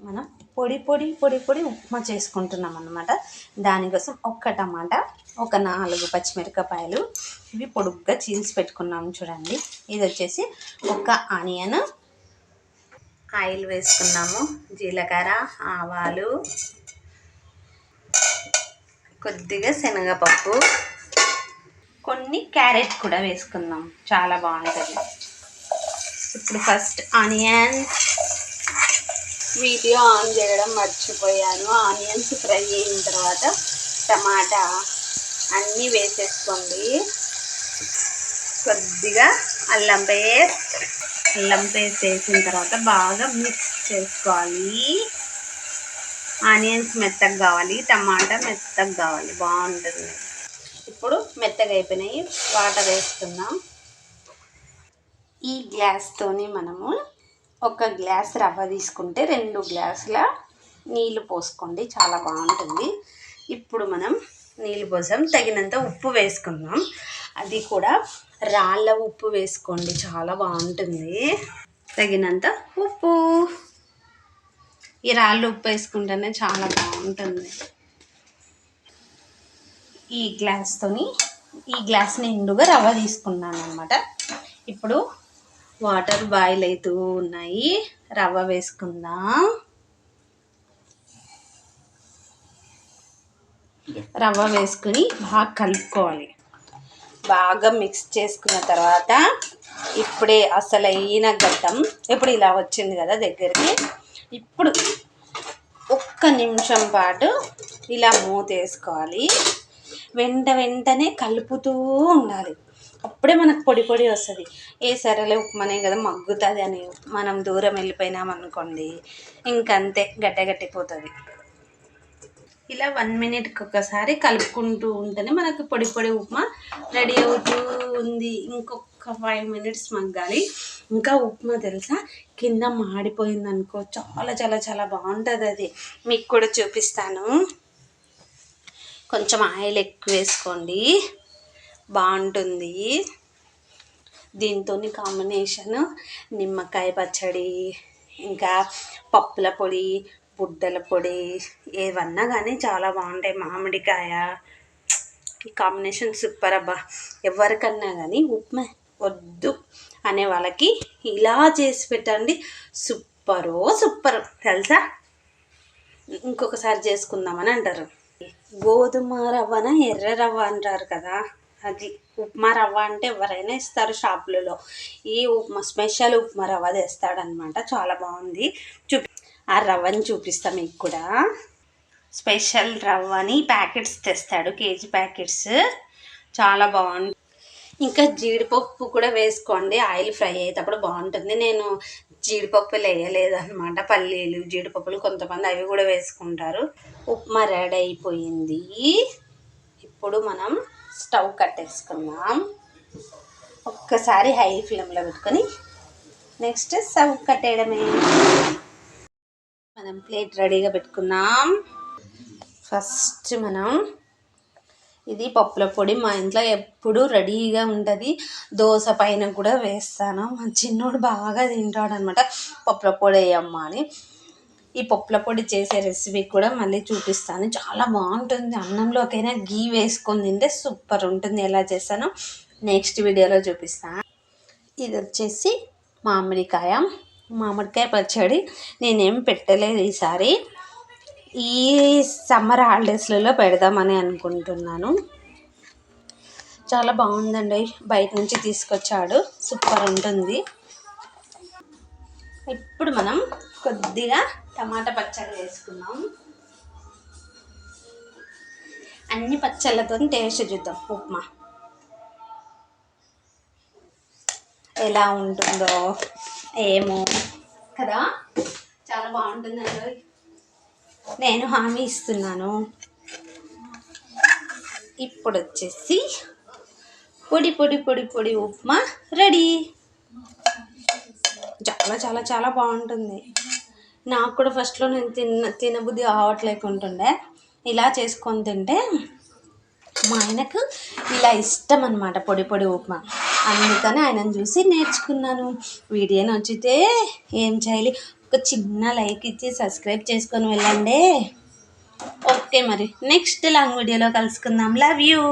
మనం పొడి పొడి పొడి పొడి ఉప్మా చేసుకుంటున్నాం అన్నమాట. దానికోసం ఒక్క టమాటా ఒక నాలుగు పచ్చిమిరపకాయలు ఇవి పొడుగ్గా చీల్చి పెట్టుకున్నాము చూడండి. ఇది వచ్చేసి ఒక ఆనియన్ ఆయిల్ వేసుకున్నాము జీలకర్ర ఆవాలు కొద్దిగా శనగపప్పు కొన్ని క్యారెట్ కూడా వేసుకుందాం చాలా బాగుంటుంది. ఇప్పుడు ఫస్ట్ ఆనియన్ వీడియో ఆన్ చేయడం మర్చిపోయాను. ఆనియన్స్ ఫ్రై అయిన తర్వాత టమాటా అన్నీ వేసేసుకోండి. కొద్దిగా అల్లం పేస్ట్ అల్లం పేస్ట్ వేసిన తర్వాత బాగా మిక్స్ చేసుకోవాలి. ఆనియన్స్ మెత్తగా కావాలి టమాటా మెత్తగా కావాలి. బాగుంటుంది. ఇప్పుడు మెత్తగా అయిపోయినాయి. వాటర్ వేసుకుందాం. ఈ గ్లాస్తోని మనము ఒక గ్లాస్ రవ్వ తీసుకుంటే రెండు గ్లాసుల నీళ్ళు పోసుకోండి. చాలా బాగుంటుంది. ఇప్పుడు మనం నీళ్ళు పోసాం. తగినంత ఉప్పు వేసుకుందాం. అది కూడా రాళ్ళ ఉప్పు వేసుకోండి. చాలా బాగుంటుంది. తగినంత ఉప్పు. ఈ రాళ్ళు ఉప్పు వేసుకుంటేనే చాలా బాగుంటుంది. ఈ గ్లాస్తోని ఈ గ్లాస్ నిండుగా రవ్వ తీసుకున్నాను అనమాట ఇప్పుడు వాటర్ బాయిల్ అవుతూ ఉన్నాయి. రవ్వ వేసుకుందాం. రవ్వ వేసుకుని బాగా కలుపుకోవాలి. బాగా మిక్స్ చేసుకున్న తర్వాత ఇప్పుడే అసలు అయిన గడ్డం ఇప్పుడు ఇలా వచ్చింది కదా దగ్గరికి. ఇప్పుడు ఒక్క నిమిషం పాటు ఇలా మూత వేసుకోవాలి. వెంట వెంటనే కలుపుతూ ఉండాలి. అప్పుడే మనకు పొడి పొడి వస్తుంది. ఏ సరేలే ఉప్మానే కదా మగ్గుతుంది అని మనం దూరం వెళ్ళిపోయినాం అనుకోండి ఇంకంతే గడ్డగట్టిపోతుంది ఇలా వన్ మినిట్కి ఒకసారి కలుపుకుంటూ ఉంటేనే మనకు పొడి పొడి ఉప్మా రెడీ అవుతూ ఉంది. ఇంకొక ఫైవ్ మినిట్స్ మగ్గాలి. ఇంకా ఉప్మా తెలుసా? కింద మాడిపోయింది అనుకో చాలా చాలా చాలా బాగుంటుంది అది. మీకు కూడా చూపిస్తాను. కొంచెం ఆయిల్ ఎక్కువ వేసుకోండి. బాగుంటుంది. దీంతో కాంబినేషన్ నిమ్మకాయ పచ్చడి ఇంకా పప్పుల పొడి బుడ్డల పొడి ఏవన్నా కానీ చాలా బాగుంటాయి. మామిడికాయ ఈ కాంబినేషన్ సూపర్ అబ్బా. ఎవరికన్నా కానీ ఉప్మా వద్దు అనే వాళ్ళకి ఇలా చేసి పెట్టండి. సూపరో సూపర్. తెలుసా? ఇంకొకసారి చేసుకుందామని అంటారు. గోధుమ రవ్వన ఎర్ర రవ్వ అంటారు కదా? అది ఉప్మా రవ్వ అంటే ఎవరైనా ఇస్తారు షాపులలో. ఈ ఉప్మా స్పెషల్ ఉప్మా రవ్వ తెస్తాడనమాట చాలా బాగుంది. చూపి ఆ రవ్వని చూపిస్తాం మీకు కూడా. స్పెషల్ రవ్వని ప్యాకెట్స్ తెస్తాడు కేజీ ప్యాకెట్స్. చాలా బాగుంది. ఇంకా జీడిపప్పు కూడా వేసుకోండి. ఆయిల్ ఫ్రై అయ్యేటప్పుడు బాగుంటుంది. నేను జీడిపప్పులు వేయలేదు అనమాట పల్లీలు జీడిపప్పులు కొంతమంది అవి కూడా వేసుకుంటారు. ఉప్మా రెడీ అయిపోయింది. ఇప్పుడు మనం స్టవ్ కట్టేసుకుందాం. ఒక్కసారి హై ఫ్లేమ్లో పెట్టుకొని నెక్స్ట్ స్టవ్ కట్టేయడమే. మనం ప్లేట్ రెడీగా పెట్టుకున్నాం ఫస్ట్ మనం ఇది పప్పుల పొడి మా ఇంట్లో ఎప్పుడు రెడీగా ఉంటుంది. దోశ పైన కూడా వేస్తాను. మా చిన్నోడు బాగా తింటాడు అనమాట పప్పుల పొడి వేయమ్మా అని. ఈ పప్పుల పొడి చేసే రెసిపీ కూడా మళ్ళీ చూపిస్తాను. చాలా బాగుంటుంది. అన్నంలోకైనా గీ వేసుకొని తింటే సూపర్ ఉంటుంది. ఎలా చేస్తానో నెక్స్ట్ వీడియోలో చూపిస్తాను. ఇది వచ్చేసి మామిడికాయ. మామిడికాయ పచ్చడి నేనేం పెట్టలేదు ఈసారి. ఈ సమ్మర్ హాలిడేస్లలో పెడదామని అనుకుంటున్నాను. చాలా బాగుందండి. బయట నుంచి తీసుకొచ్చాడు. సూపర్ ఉంటుంది. ఇప్పుడు మనం కొద్దిగా టమాటా పచ్చడి వేసుకున్నాం అన్ని పచ్చళ్ళతో టేస్ట్ చూద్దాం ఉప్మా. ఎలా ఉంటుందో ఏమో. కదా? చాలా బాగుంటుందండి నేను హామీ ఇస్తున్నాను. ఇప్పుడు వచ్చేసి పొడి పొడి పొడి పొడి ఉప్మా రెడీ. చాలా చాలా చాలా బాగుంటుంది. నాకు కూడా ఫస్ట్లో నేను తిన్న తినబుద్ధి కావట్లేకుంటుండే ఇలా చేసుకొని తింటే మా ఆయనకు ఇలా ఇష్టం అనమాట పొడి పొడి ఉప్మా. అందుకని ఆయనను చూసి నేర్చుకున్నాను. వీడియో నచ్చితే ఏం చేయాలి? ఒక చిన్న లైక్ ఇచ్చి సబ్స్క్రైబ్ చేసుకొని వెళ్ళండి. ఓకే మరి నెక్స్ట్ లాంగ్ వీడియోలో కలుసుకుందాం. Love you